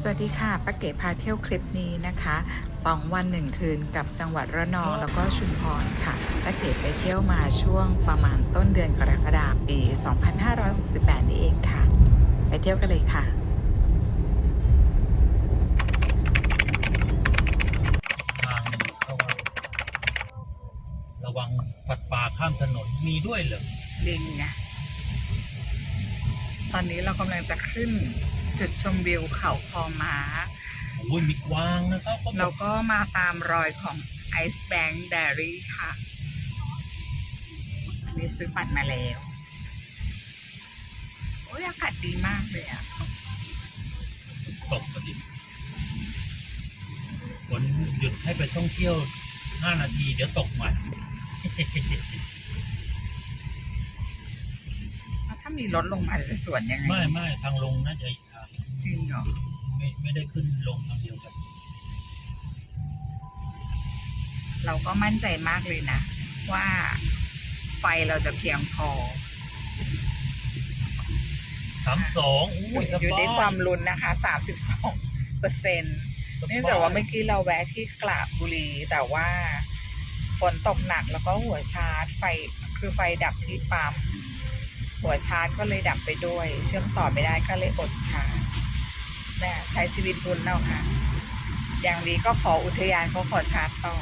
สวัสดีค่ะป้าเก๋พาเที่ยวคลิปนี้นะคะ 2 วัน 1 คืนกับจังหวัดระนองแล้วก็ชุมพรค่ะป้าเก๋ไปเที่ยวมาช่วงประมาณต้นเดือนกรกฎาคมปี 2568 นี่เองค่ะ ไปเที่ยวกันเลยค่ะทางเข้าวัดระวังสัตว์ป่าข้ามถนนมีด้วยเหรอลิงไงตอนนี้เรากำลังจะขึ้น จุดชมวิวเขาคอม้าโอ้ยมีกวางนะครับเขาบเราอกก็มาตามรอยของ Ice Bank Dairy ค่ะ อันนี้ซื้อบัตรมาแล้ว โอ้ยอากาศดีมากเลยอะตกพอดีฝนหยุดให้ไปท่องเที่ยว 5 นาที เดี๋ยวตกใหม่แล้วถ้ามีรถลงมาจะสวนยังไง ไม่ไม่ทางลงน่าจะอีกทาง จริงเหรอไม่ไม่ได้ขึ้นลงทางเดียวกันเราก็มั่นใจมากเลยนะ ว่าไฟเราจะเพียงพอสามสองอุ้ยสอยู่บาในยความลุ้นนะคะ 32เปอร์เซ็นต์เนื่องจากว่าเมื่อกี้เราแวะที่กระบุรี แต่ว่าฝนตกหนักแล้วก็หัวชาร์จไฟคือไฟดับที่ปั๊มหัวชาร์จก็เลยดับไปด้วย เชื่อมต่อไม่ได้ก็เลยอดชาร์จ เนี่ยใช้ชีวิตบุญแล้วค่ะ อย่างนี้ก็ขออุทยานเขาขอชาร์จต่อ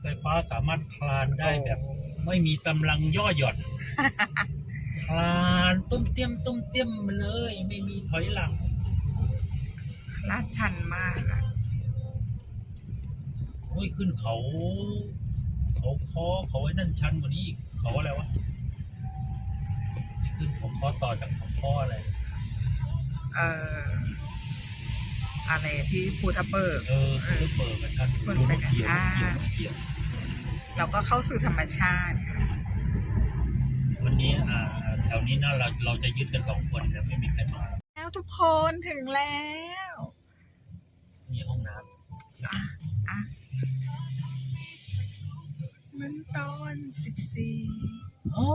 ไฟฟ้าสามารถคลานได้แบบ ไม่มีกำลังย่อหย่อน คลานตุ้มเตี้ยมตุ้มเตี้ยมมาเลย ไม่มีถอยหลังลาดชันมากอะโอ้ยขึ้นเขา เขาคอเขาไอ้นั่นชันกว่านี้อีกเขาอะไรวะ ที่ขึ้นเขาคอต่อจากเขาคออะไรเอ่ออะไรที่ภูทับเบิก เออคือเปิดกับชันเปิดดูไปนกเขียวอ่านกเขียวนกเขียวเราก็เข้าสู่ธรรมชาติ วันนี้อ่าแถวนี้น่าเราเราจะยึดกันสองคนแต่ไม่มีใครมาแล้วทุกคนถึงแล้วมีห้องน้อะมันตอนสิบสี่ำ โอ้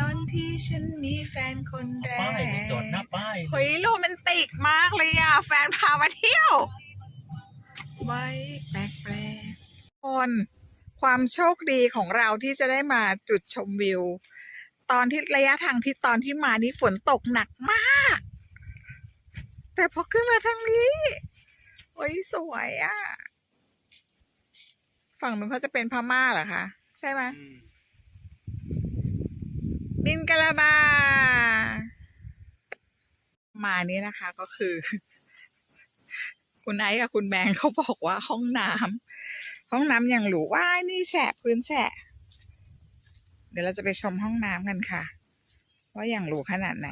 ตอนที่ฉันมีแฟนคนแรป้ายกไปจอดหน้าป้ายเฮ้ยโรแมนติกมากเลยอะ แฟนพามาเที่ยว ไว้แปลกแปลกๆคนความโชคดีของเราที่จะได้มาจุดชมวิว ตอนที่ระยะทางที่ตอนที่มานี่ฝนตกหนักมาก แต่พอขึ้นมาทางนี้ โอ้ยสวยอะ ฝั่งนู้นเขาจะเป็นพม่าเหรอคะ ใช่ไหมอืมบิน กะลาบา มานี่นะคะก็คือ คุณไอซ์กับคุณแบงเขาบอกว่าห้องน้ำห้องน้ำอย่างหรูว้านี่แฉะพื้นแฉะ เดี๋ยวเราจะไปชมห้องน้ำกันค่ะ ว่าอย่างหรูขนาดไหน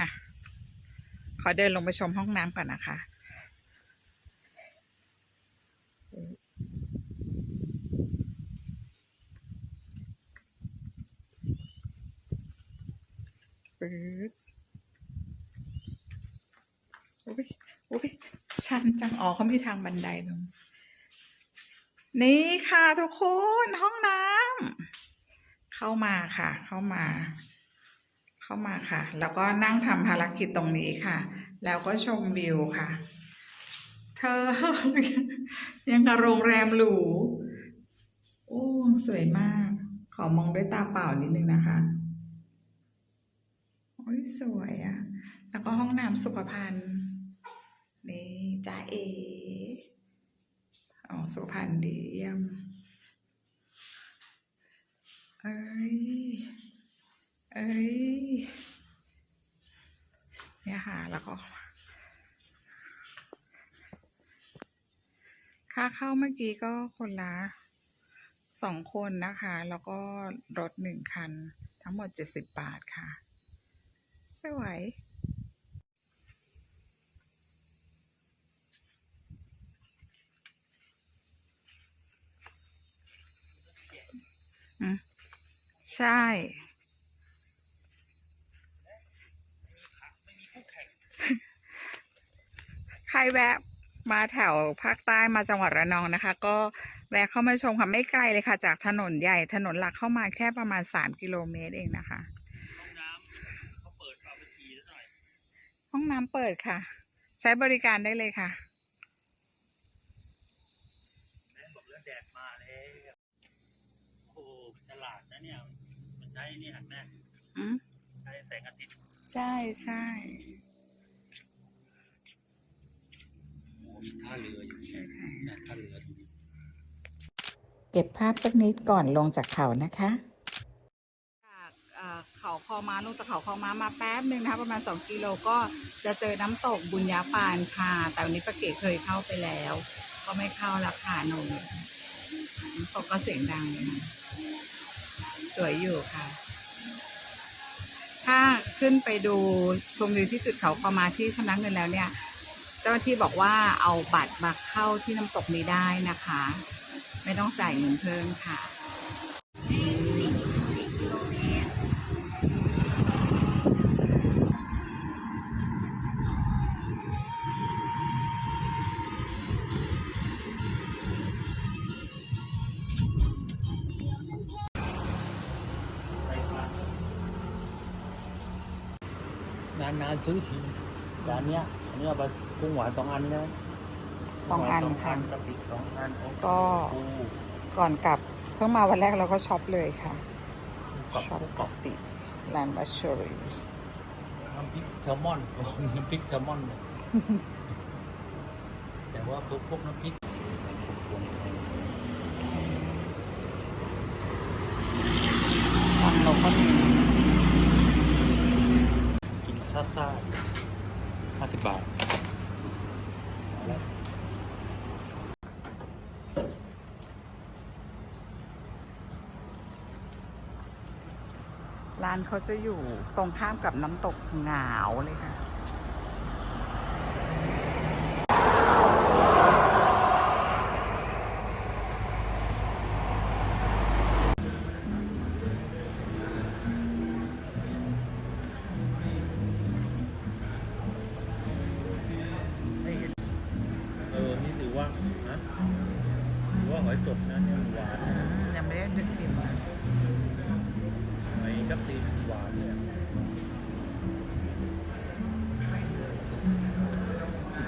อะขอเดินลงไปชมห้องน้ำก่อนนะคะ ปืดอุ้ยอุ้ยชันจังอ๋อเขามีทางบันไดลงนี่ค่ะทุกคนห้องน้ำเข้ามาค่ะ เข้ามา เข้ามาค่ะ แล้วก็นั่งทำภารกิจตรงนี้ค่ะ แล้วก็ชมวิวค่ะ เธอ ยังกับโรงแรมหรูโอ้สวยมาก ขอมองด้วยตาเปล่านิดนึงนะคะ โอ้ยสวยอะ่ะแล้วก็ห้องน้ำสุขภัณฑ์นี่จ้าเออ๋อสุขภัณฑ์ดีเยี่ยมเอ้ย เอ้ย เนี่ยค่ะ แล้วก็ ค่าเข้าเมื่อกี้ก็คนละสองคนนะคะ แล้วก็รถหนึ่งคัน ทั้งหมดเจ็ดสิบบาทค่ะ สวยอืมใช่ใครแวะมาแถวภาคใต้มาจังหวัดระนองนะคะ ก็แวะเข้ามาชมค่ะ ไม่ไกลเลยค่ะ จากถนนใหญ่ถนนหลักเข้ามาแค่ประมาณสามกิโลเมตรเองนะคะ ห้องน้ำเขาเปิดเอาไปทีแล้วหน่อย ห้ องน้ำเปิดค่ะ ใช้บริการได้เลยค่ะแม่บอกแล้วแดดมาแล้วโอ้โหเป็นตลาดนะเนี่ย มันใช้นี่หันแม่อืมใช้แสงอาทิตย์ ใช่ใช่โอ้มีท่าเรืออยู่ใช่เนี่ยท่าเรืออยู่เก็บภาพสักนิดก่อนลงจากเขานะคะจาก เขาคอมาลงจากเขาคอมามาแป๊บหนึ่งนะคะประมาณ 2 กิโลก็จะเจอน้ำตกบุญญาปานค่ะ แต่วันนี้ปะเก๋เคยเข้าไปแล้ว ก็ไม่เข้าละค่ะหนูตกก็เสียงดังเลยนะสวยอยู่ค่ะ ถ้าขึ้นไปดูชมวิวที่จุดเขาคอมาที่ชำระเงินแล้วเนี่ย เจ้าหน้าที่บอกว่าเอาบัตรมาเข้าที่น้ำตกนี้ได้นะคะ ไม่ต้องจ่ายเงินเพิ่มค่ะ นานนานๆซื้อทีจานเนี้ยอันนี้เอาไปกุ้งหวานสองอันนะสองอันสองค่ะอันกะปิสองอันโอ้ก็ ปูก่อนกลับเพิ่งมาวันแรกเราก็ช็อปเลยค่ะ กับช็อปพวกกะปิแลนด์บัชเชอรี่น้ำพริกแซลมอนโอ้โหน้ำพริกแซลมอนเนี่ยแต่ว่าพวกพวกน้ำพริก ฟังเราก็มี กินซ่าซ่าห้าสิบบาทร้านเขาจะอยู่ตรงข้ามกับน้ำตกหงาวเลยค่ะ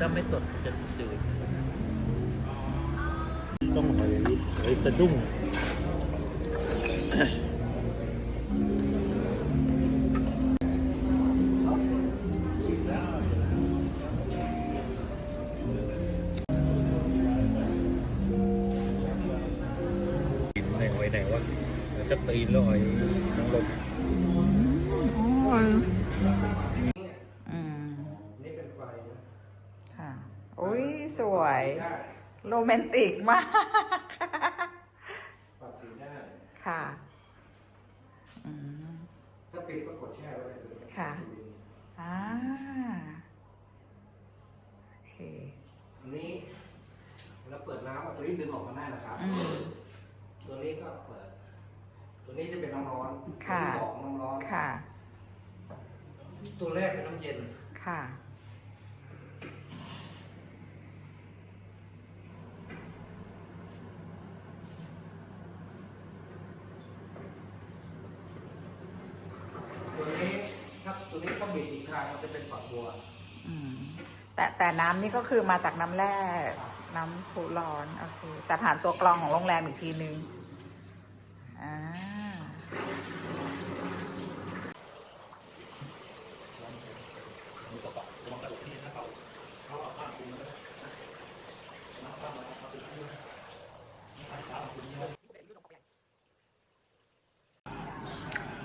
ถ้าไม่สดจะจืดต้องหอยหอยสะดุ้ง อุ้ยสวย โรแมนติกมาก ปรับสีได้ค่ะอืม ถ้าปิดก็กดแช่ไว้เลยตัวนี้ค่ะ อ่าโอเค อันนี้เราเปิดน้ำอะตัวนี้ดึงออกมาได้นะครับ อืมตัวนี้ก็เปิด ตัวนี้จะเป็นน้ำร้อนค่ะตัวที่สองน้ำร้อน ค่ะ ตัวแรกเป็นน้ำเย็น ค่ะ ตัวนี้ถ้าตัวนี้ต้องบิดอีกทางมันจะเป็นฝักบัว อืม แต่แต่น้ำนี่ก็คือมาจากน้ำแร่น้ำพุร้อนโอเคแต่ผ่านตัวกรองของโรงแรมอีกทีนึงอ่า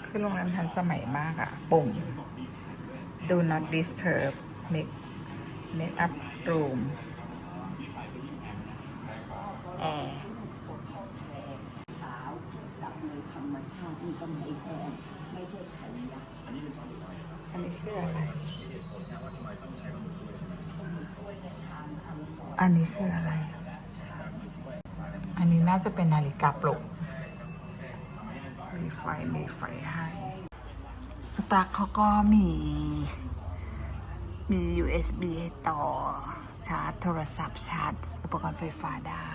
คือโรงแรมทันสมัยมากอะปุ่ม do not disturb make make up room แอร์จับมือธรรมชาตินี่ก็ไม่แพงไม่ใช่ขยะอันนี้คืออะไรอันนี้คืออะไร อันนี้น่าจะเป็นนาฬิกาปลุก มีไฟมีไฟให้ปลั๊กเขาก็มี มี USB ต่อ ชาร์จโทรศัพท์ ชาร์จ อุปกรณ์ไฟฟ้าได้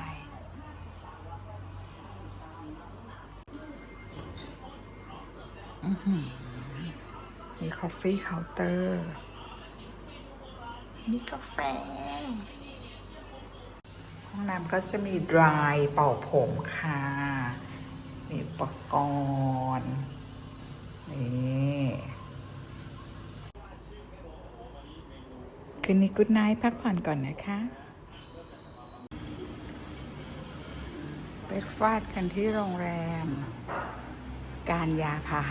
มีคอฟฟี่เคาน์เตอร์ มีกาแฟ ห้องน้ำก็จะมีดรายเป่าผมค่ะ มีอุปกรณ์ นี่ คืนนี้กุดไนท์พักผ่อนก่อนนะคะไปฟาดกันที่โรงแรม การยาพา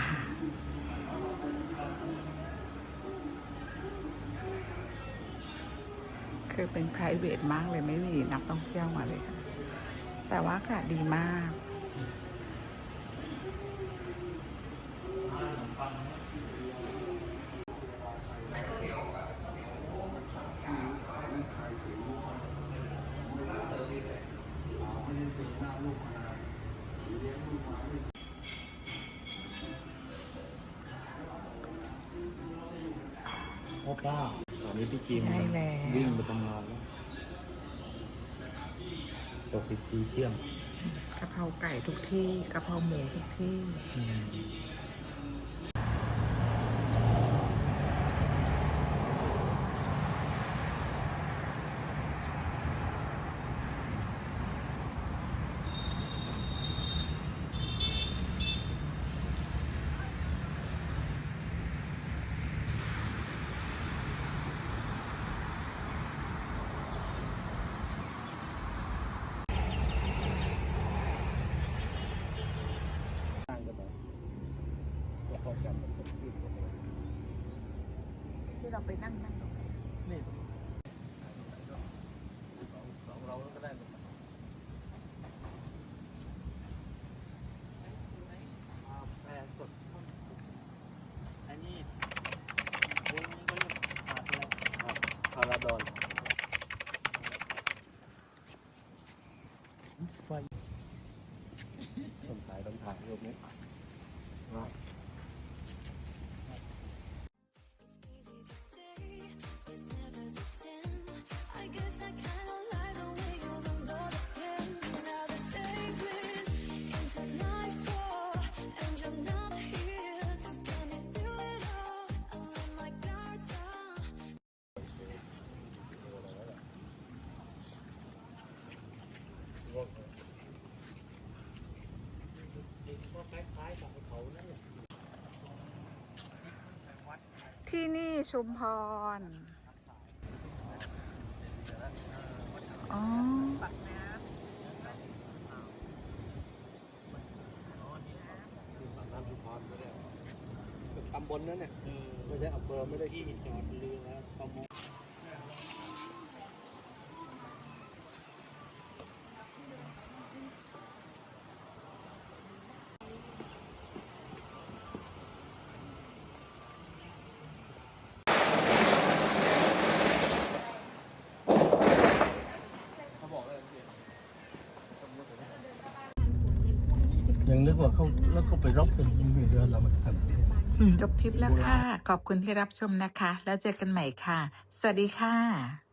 คือเป็น p r i v a t มากเลยไม่มีนักท่องเที่ยวมาเลยค่ะ แต่ว่าอากาศดีมาก โอ้ป้าตอนนี้พี่จีมได้แล้ว วิ่งไปทำงานแล้วตกอีกทีเที่ยงกะเพราไก่ทุกที่กะเพราหมูทุกที่อืม เราไปนั่งนั่ง ที่นี่ชุมพร อ๋อตำบลนั้นเนี่ยไม่ใช่อำเภอไม่ได้ที่จอดเรือประมง นึกว่าเขาแล้วเขาไปรบเป็นเดือนเราไม่ทันจบทริปแล้วค่ะ ขอบคุณที่รับชมนะคะ แล้วเจอกันใหม่ค่ะ สวัสดีค่ะ